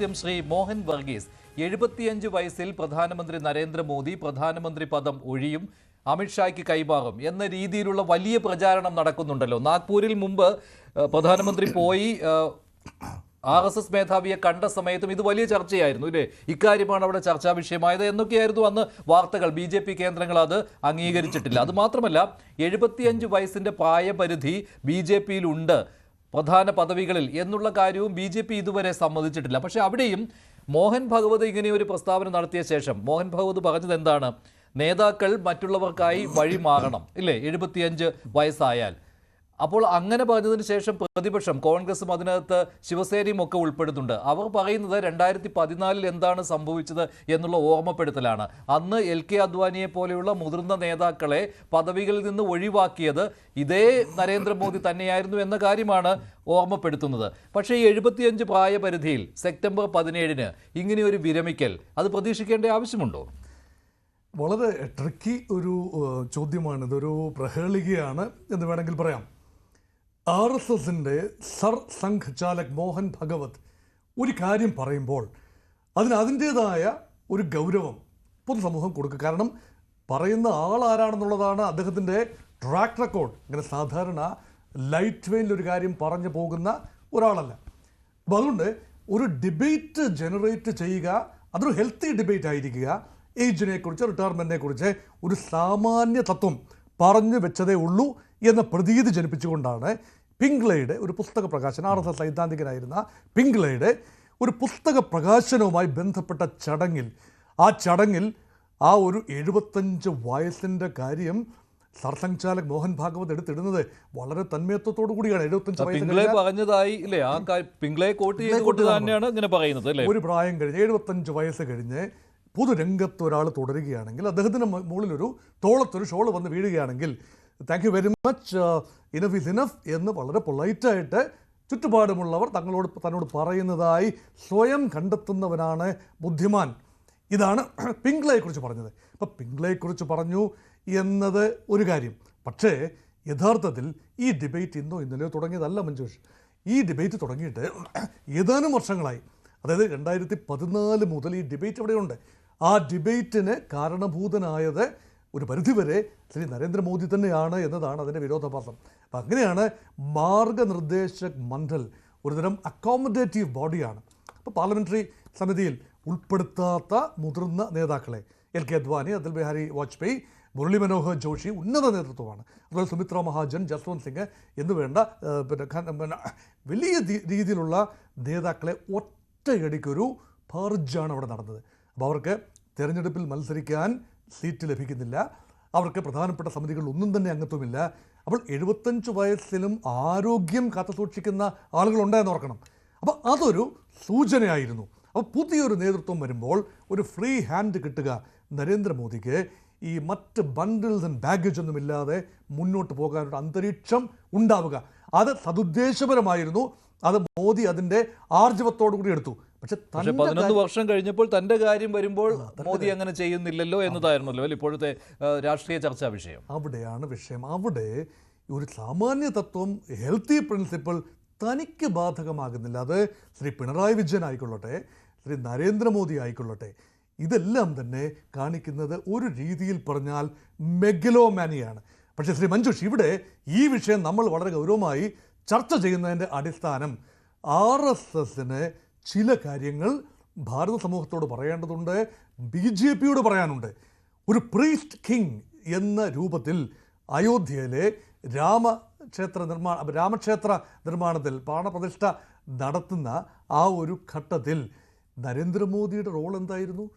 ആദ്യം ശ്രീ മോഹൻ വർഗീസ്. എഴുപത്തിയഞ്ച് വയസ്സിൽ പ്രധാനമന്ത്രി നരേന്ദ്രമോദി പ്രധാനമന്ത്രി പദം ഒഴിയും അമിത്ഷായ്ക്ക് കൈമാറും എന്ന രീതിയിലുള്ള വലിയ പ്രചാരണം നടക്കുന്നുണ്ടല്ലോ. നാഗ്പൂരിൽ മുമ്പ് പ്രധാനമന്ത്രി പോയി ആർ എസ് എസ് മേധാവിയെ കണ്ട സമയത്തും ഇത് വലിയ ചർച്ചയായിരുന്നു ഇല്ലേ? ഇക്കാര്യമാണ് അവിടെ ചർച്ചാ വിഷയമായത് എന്നൊക്കെയായിരുന്നു അന്ന് വാർത്തകൾ. ബി ജെ പി കേന്ദ്രങ്ങൾ അത് അംഗീകരിച്ചിട്ടില്ല. അത് മാത്രമല്ല എഴുപത്തിയഞ്ച് വയസ്സിന്റെ പ്രായപരിധി ബി ജെ പിയിലുണ്ട്. പ്രധാന പദവികളിൽ എന്നുള്ള കാര്യവും ബി ജെ പി ഇതുവരെ സമ്മതിച്ചിട്ടില്ല. പക്ഷേ അവിടെയും മോഹൻ ഭഗവത് ഇങ്ങനെ ഒരു പ്രസ്താവന നടത്തിയ ശേഷം മോഹൻ ഭഗവത് പറഞ്ഞത് എന്താണ്? നേതാക്കൾ മറ്റുള്ളവർക്കായി വഴി മാറണം ഇല്ലേ? എഴുപത്തിയഞ്ച് വയസ്സായാൽ. അപ്പോൾ അങ്ങനെ പറഞ്ഞതിന് ശേഷം പ്രതിപക്ഷം കോൺഗ്രസും അതിനകത്ത് ശിവസേനയും ഒക്കെ ഉൾപ്പെടുന്നുണ്ട്. അവർ പറയുന്നത് രണ്ടായിരത്തി പതിനാലിൽ എന്താണ് സംഭവിച്ചത് എന്നുള്ള ഓർമ്മപ്പെടുത്തലാണ്. അന്ന് എൽ കെ അദ്വാനിയെ പോലെയുള്ള മുതിർന്ന നേതാക്കളെ പദവികളിൽ നിന്ന് ഒഴിവാക്കിയത് ഇതേ നരേന്ദ്രമോദി തന്നെയായിരുന്നു എന്ന കാര്യമാണ് ഓർമ്മപ്പെടുത്തുന്നത്. പക്ഷേ ഈ എഴുപത്തിയഞ്ച് പ്രായപരിധിയിൽ സെപ്റ്റംബർ പതിനേഴിന് ഇങ്ങനെയൊരു വിരമിക്കൽ അത് പ്രതീക്ഷിക്കേണ്ട ആവശ്യമുണ്ടോ? വളരെ ട്രിക്കി ഒരു ചോദ്യമാണ്. ഇതൊരു പ്രഹേളികയാണ് എന്ന് വേണമെങ്കിൽ പറയാം. ആർ എസ് എസിന്റെ സർ സംഘ് ചാലക് മോഹൻ ഭഗവത് ഒരു കാര്യം പറയുമ്പോൾ അതിന് അതിന്റേതായ ഒരു ഗൗരവം പൊതുസമൂഹം കൊടുക്കുക കാരണം പറയുന്ന ആൾ ആരാണെന്നുള്ളതാണ് അദ്ദേഹത്തിന്റെ ട്രാക്ക് റെക്കോർഡ് ഇങ്ങനെ സാധാരണ ലൈറ്റ് വെയിനിൽ ഒരു കാര്യം പറഞ്ഞു പോകുന്ന ഒരാളല്ല. അപ്പോൾ അതുകൊണ്ട് ഒരു ഡിബേറ്റ് ജനറേറ്റ് ചെയ്യുക അതൊരു ഹെൽത്തി ഡിബേറ്റ് ആയിരിക്കുക ഏജിനെക്കുറിച്ച് റിട്ടയർമെന്റിനെക്കുറിച്ച് റിട്ടയർമെന്റിനെ കുറിച്ച് ഒരു സാമാന്യ തത്വം പറഞ്ഞു വെച്ചതേ ഉള്ളൂ. എന്ന പ്രതീതി ജനിപ്പിച്ചുകൊണ്ടാണ് പിങ്ക്ലയുടെ ഒരു പുസ്തക പ്രകാശനം ആർ എസ് എസ് സൈദ്ധാന്തികനായിരുന്ന പിങ്ക്ലയുടെ ഒരു പുസ്തക പ്രകാശനവുമായി ബന്ധപ്പെട്ട ചടങ്ങിൽ. ആ ചടങ്ങിൽ ആ ഒരു എഴുപത്തഞ്ച് വയസ്സിന്റെ കാര്യം സർസംഘാലക് മോഹൻ ഭാഗവത് എടുത്തിടുന്നത് വളരെ തന്മയത്വത്തോടു കൂടിയാണ്. എഴുപത്തഞ്ച് പിങ്കളെ പറഞ്ഞതായി ഇല്ലേ? ആ പിങ്കളെ കോട്ട് ചെയ്തുകൊണ്ട് തന്നെയാണ് ഇങ്ങനെ പറയുന്നത് അല്ലേ? ഒരു പ്രായം കഴിഞ്ഞ് എഴുപത്തഞ്ച് വയസ്സ് കഴിഞ്ഞ് പൊതുരംഗത്ത് ഒരാൾ തുടരുകയാണെങ്കിൽ അദ്ദേഹത്തിന് മുകളിലൊരു തോളത്തൊരു ഷോൾ വന്ന് വീഴുകയാണെങ്കിൽ thank you very much enough is enough എന്ന് വളരെ പൊളൈറ്റായിട്ട് ചുറ്റുപാടുമുള്ളവർ തങ്ങളോട് തന്നോട് പറയുന്നതായി സ്വയം കണ്ടെത്തുന്നവനാണ് ബുദ്ധിമാൻ. ഇതാണ് പിങ്ക്ളയെക്കുറിച്ച് പറഞ്ഞത്. ഇപ്പം പിങ്ക്ളയെക്കുറിച്ച് പറഞ്ഞു എന്നത് ഒരു കാര്യം. പക്ഷേ യഥാർത്ഥത്തിൽ ഈ ഡിബേറ്റ് ഇന്നോ ഇന്നലെയോ തുടങ്ങിയതല്ല മഞ്ജുഷ്. ഈ ഡിബേറ്റ് തുടങ്ങിയിട്ട് ഏതാനും വർഷങ്ങളായി. അതായത് രണ്ടായിരത്തി പതിനാല് മുതൽ ഈ ഡിബേറ്റ് അവിടെയുണ്ട് ആ ഡിബേറ്റിന് കാരണഭൂതനായത് ഒരു പരിധിവരെ ശ്രീ നരേന്ദ്രമോദി തന്നെയാണ് എന്നതാണ് അതിന്റെ വിരോധാഭാസം. അപ്പം അങ്ങനെയാണ് മാർഗനിർദ്ദേശക് മണ്ഡൽ ഒരുതരം അക്കോമഡേറ്റീവ് ബോഡിയാണ്. അപ്പോൾ പാർലമെന്ററി സമിതിയിൽ ഉൾപ്പെടുത്താത്ത മുതിർന്ന നേതാക്കളെ എൽ കെ അദ്വാനി അടൽ ബിഹാരി വാജ്പേയി മുരളി മനോഹർ ജോഷി ഉന്നത നേതൃത്വമാണ്. അതുപോലെ സുമിത്ര മഹാജൻ ജസ്വന്ത് സിംഗ് എന്ന് വേണ്ട പിന്നെ പിന്നെ വലിയ രീതിയിലുള്ള നേതാക്കളെ ഒറ്റയടിക്കൊരു പർജാണ് അവിടെ നടന്നത്. അപ്പോൾ അവർക്ക് തിരഞ്ഞെടുപ്പിൽ മത്സരിക്കാൻ സീറ്റ് ലഭിക്കുന്നില്ല. അവർക്ക് പ്രധാനപ്പെട്ട സമിതികളിൽ ഒന്നും തന്നെ അംഗത്വമില്ല. അപ്പോൾ എഴുപത്തഞ്ച് വയസ്സിലും ആരോഗ്യം കാത്തു സൂക്ഷിക്കുന്ന ആളുകളുണ്ടെന്ന് ഓർക്കണം. അപ്പോൾ അതൊരു സൂചനയായിരുന്നു. അപ്പോൾ പുതിയൊരു നേതൃത്വം വരുമ്പോൾ ഒരു ഫ്രീ ഹാൻഡ് കിട്ടുക. നരേന്ദ്രമോദിക്ക് ഈ മറ്റ് ബണ്ടിൽസ് ആൻഡ് ബാഗേജ് ഒന്നുമില്ലാതെ മുന്നോട്ട് പോകാനുള്ള അന്തരീക്ഷം ഉണ്ടാവുക. അത് സതുദ്ദേശപരമായിരുന്നു അത് മോദി അതിന്റെ ആർജവത്തോടു കൂടി എടുത്തു. പക്ഷെ പക്ഷെ പതിനൊന്ന് വർഷം കഴിഞ്ഞപ്പോൾ തന്റെ കാര്യം വരുമ്പോൾ മോദി അങ്ങനെ ചെയ്യുന്നില്ലല്ലോ എന്നതായിരുന്നല്ലോ അല്ലേ? ഇപ്പോഴത്തെ രാഷ്ട്രീയ ചർച്ചാ വിഷയം. അവിടെയാണ് വിഷയം. അവിടെ ഒരു സാമാന്യ തത്വം ഹെൽത്തി പ്രിൻസിപ്പിൾ തനിക്ക് ബാധകമാകുന്നില്ല. അത് ശ്രീ പിണറായി വിജയൻ ആയിക്കൊള്ളട്ടെ ശ്രീ നരേന്ദ്രമോദി ആയിക്കൊള്ളട്ടെ. ഇതെല്ലാം തന്നെ കാണിക്കുന്നത് ഒരു രീതിയിൽ പറഞ്ഞാൽ മെഗലോമാനിയാണ്. പക്ഷേ ശ്രീ മഞ്ജുഷ് ഇവിടെ ഈ വിഷയം നമ്മൾ വളരെ ഗൗരവമായി ചർച്ച ചെയ്യുന്നതിന്റെ അടിസ്ഥാനം ആർ എസ് എസിന് ചില കാര്യങ്ങൾ ഭാരത സമൂഹത്തോട് പറയേണ്ടതുണ്ട് ബി ജെ പിയോട് പറയാനുണ്ട്. ഒരു പ്രീസ്റ്റ് കിങ് എന്ന രൂപത്തിൽ അയോധ്യയിലെ രാമക്ഷേത്ര നിർമ്മാണ രാമക്ഷേത്ര നിർമ്മാണത്തിൽ പ്രാണപ്രതിഷ്ഠ നടത്തുന്ന ആ ഒരു ഘട്ടത്തിൽ നരേന്ദ്രമോദിയുടെ റോൾ എന്തായിരുന്നു?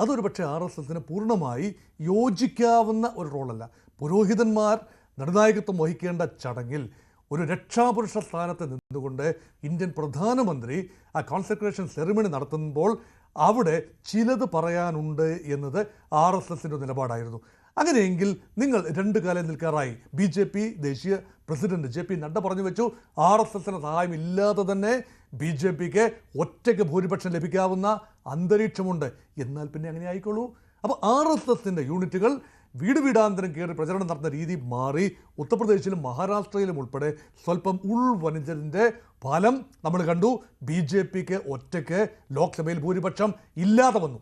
അതൊരു പക്ഷേ ആർ എസ് എസിന് പൂർണമായി യോജിക്കാവുന്ന ഒരു റോളല്ല പുരോഹിതന്മാർ നിർണായകത്വം വഹിക്കേണ്ട ചടങ്ങിൽ ഒരു രക്ഷാപുരുഷ സ്ഥാനത്ത് നിന്നുകൊണ്ട് ഇന്ത്യൻ പ്രധാനമന്ത്രി ആ കോൺസെൻട്രേഷൻ സെറിമണി നടത്തുമ്പോൾ അവിടെ ചിലത് പറയാനുണ്ട് എന്നത് ആർ എസ് എസിന്റെ നിലപാടായിരുന്നു. അങ്ങനെയെങ്കിൽ നിങ്ങൾ രണ്ട് കാലം നിൽക്കാറായി. ബി ജെ പി ദേശീയ പ്രസിഡന്റ് ജെ പി നഡ്ഡ പറഞ്ഞു വെച്ചു. ആർ എസ് എസിന് സഹായം ഇല്ലാതെ തന്നെ ബി ജെ പിക്ക് ഒറ്റയ്ക്ക് ഭൂരിപക്ഷം ലഭിക്കാവുന്ന അന്തരീക്ഷമുണ്ട്. എന്നാൽ പിന്നെ അങ്ങനെ ആയിക്കോളൂ. അപ്പോൾ ആർ എസ് എസിന്റെ യൂണിറ്റുകൾ വീട് വീടാന്തരം കയറി പ്രചരണം നടത്തുന്ന രീതി മാറി ഉത്തർപ്രദേശിലും മഹാരാഷ്ട്രയിലും ഉൾപ്പെടെ സ്വല്പം ഉൾവനിജതിന്റെ ഫലം നമ്മൾ കണ്ടു. ബി ജെ പിക്ക് ഒറ്റയ്ക്ക് ലോക്സഭയിൽ ഭൂരിപക്ഷം ഇല്ലാതെ വന്നു.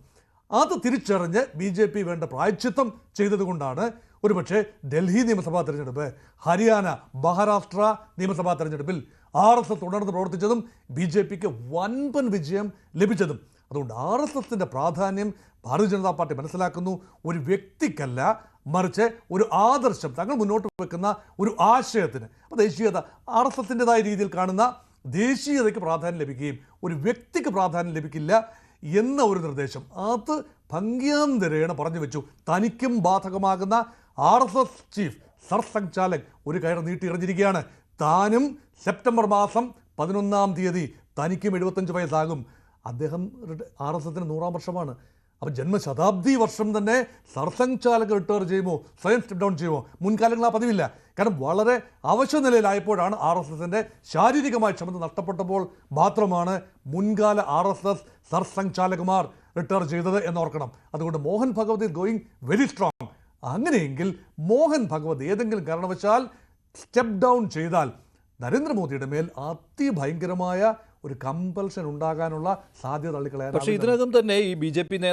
അത് തിരിച്ചറിഞ്ഞ് ബി ജെ പി വേണ്ട പ്രായച്ചിത്തം ചെയ്തതുകൊണ്ടാണ് ഒരുപക്ഷെ ഡൽഹി നിയമസഭാ തെരഞ്ഞെടുപ്പ് ഹരിയാന മഹാരാഷ്ട്ര നിയമസഭാ തെരഞ്ഞെടുപ്പിൽ ആർ എസ് എസ് തുടർന്ന് പ്രവർത്തിച്ചതും ബി ജെ പിക്ക് വൻപൻ വിജയം ലഭിച്ചതും. അതുകൊണ്ട് ആർ എസ് എസിന്റെ പ്രാധാന്യം ഭാരതീയ ജനതാ പാർട്ടി മനസ്സിലാക്കുന്നു ഒരു വ്യക്തിക്കല്ല മറിച്ച് ഒരു ആദർശം തങ്ങൾ മുന്നോട്ട് വെക്കുന്ന ഒരു ആശയത്തിന്. അപ്പോൾ ദേശീയത എസിന്റെതായ രീതിയിൽ കാണുന്ന ദേശീയതയ്ക്ക് പ്രാധാന്യം ലഭിക്കുകയും ഒരു വ്യക്തിക്ക് പ്രാധാന്യം ലഭിക്കില്ല എന്ന ഒരു നിർദ്ദേശം അത് ഭംഗ്യാന്തരേണ പറഞ്ഞു വെച്ചു. തനിക്കും ബാധകമാകുന്ന R S S chief Sarsanghchalak ഒരു കയർ നീട്ടി എറിഞ്ഞിരിക്കുകയാണ്. താനും സെപ്റ്റംബർ മാസം പതിനൊന്നാം തീയതി തനിക്കും എഴുപത്തഞ്ച് വയസ്സാകും. അദ്ദേഹം ആർ എസ് എസിന് നൂറാം വർഷമാണ്. അപ്പോൾ ജന്മശതാബ്ദി വർഷം തന്നെ സർസംഘാലക് റിട്ടയർ ചെയ്യുമോ? സ്വയം സ്റ്റെപ്പ് ഡൗൺ ചെയ്യുമോ? മുൻകാലങ്ങൾ ആ പതിവില്ല. കാരണം വളരെ അവശ്യ നിലയിലായപ്പോഴാണ് ആർ എസ് എസിന്റെ ശാരീരികമായ ക്ഷമത നഷ്ടപ്പെട്ടപ്പോൾ മാത്രമാണ് മുൻകാല ആർ എസ് എസ് സർസംഘാലകുമാർ റിട്ടയർ ചെയ്തത് എന്നോർക്കണം അതുകൊണ്ട് Mohan Bhagwat is going very strong അങ്ങനെയെങ്കിൽ മോഹൻ ഭഗവത് ഏതെങ്കിലും കാരണവശാൽ സ്റ്റെപ്പ് ഡൗൺ ചെയ്താൽ നരേന്ദ്രമോദിയുടെ മേൽ അതിഭയങ്കരമായ ഒരു കമ്പൽഷൻ ഉണ്ടാകാനുള്ള സാധ്യത പക്ഷേ ഇതിനകം തന്നെ ഈ ബി ജെ പി